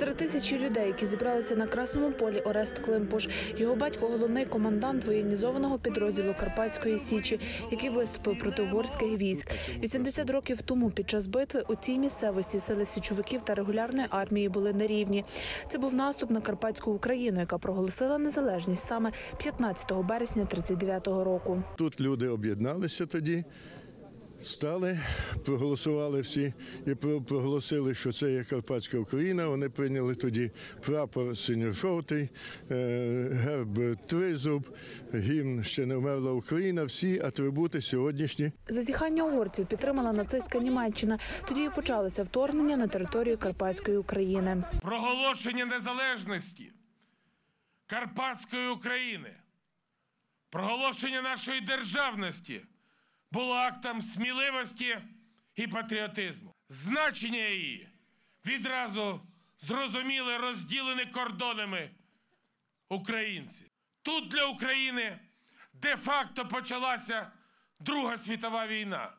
Серед тисячі людей, які зібралися на красному полі Орест Климпуш, його батько головний командант воєнізованого підрозділу Карпатської січі, який виступив проти угорських військ. 80 років тому під час битви у цій місцевості сили січовиків та регулярної армії були нерівні. Це був наступ на Карпатську Україну, яка проголосила незалежність саме 15 березня 39-го року. Тут люди об'єдналися тоді, стали, проголосували всі і про- проголосили, що це є Карпатська Україна. Вони прийняли тоді прапор синьо-жовтий, е, герб тризуб, гімн ще не вмерла Україна. Всі атрибути сьогоднішні. Зазіхання угорців підтримала нацистська Німеччина. Тоді і почалося вторгнення на територію Карпатської України. проголошення незалежності Карпатської України, проголошення нашої державності було актом сміливості і патріотизму. Значення її відразу зрозуміли розділені кордонами українці. Тут для України де-факто почалася Друга світова війна.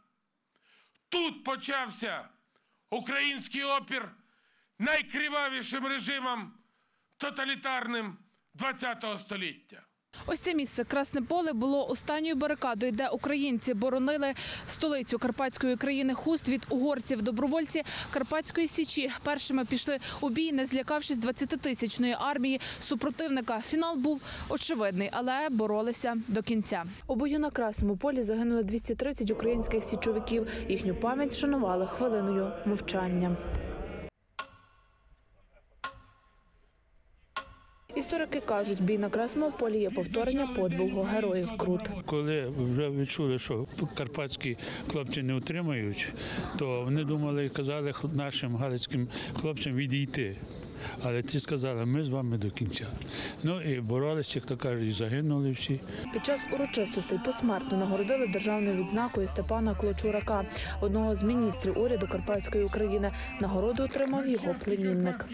Тут почався український опір найкривавішим режимом тоталітарним ХХ століття. Ось це місце Красне поле було останньою барикадою, де українці боронили столицю Карпатської країни Хуст від угорців. Добровольці Карпатської січі першими пішли у бій, не злякавшись 20-тисячної армії супротивника. Фінал був очевидний, але боролися до кінця. У бою на Красному полі загинули 230 українських січовиків. Їхню пам'ять шанували хвилиною мовчання. Історики кажуть, бій на Красному полі є повторення подвигу героїв Крут. Коли вже відчули, що карпатські хлопці не утримають, то вони думали і казали нашим галицьким хлопцям відійти. Але ті сказали, ми з вами до кінця. Ну і боролися, як то кажуть, і загинули всі. Під час урочистостей посмертно нагородили державною відзнакою Степана Клочурака, одного з міністрів уряду Карпатської України. Нагороду отримав його племінник.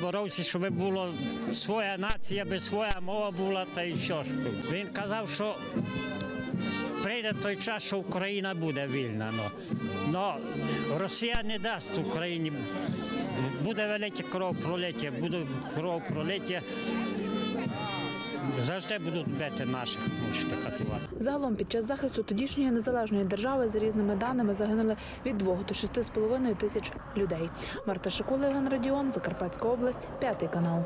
Боровся, щоб була своя нація, би своя мова була, та й що ж. Він казав, що прийде той час, що Україна буде вільна. Ну. Но Росія не дасть Україні. Буде велике кровопролиття, буде кровопролиття. Завжди будуть бити наших, можете катувати. Загалом під час захисту тодішньої незалежної держави за різними даними загинули від 2 до 6,5 тисяч людей. Марта Шикула, Іван Радіон, Закарпатська область, п'ятий канал.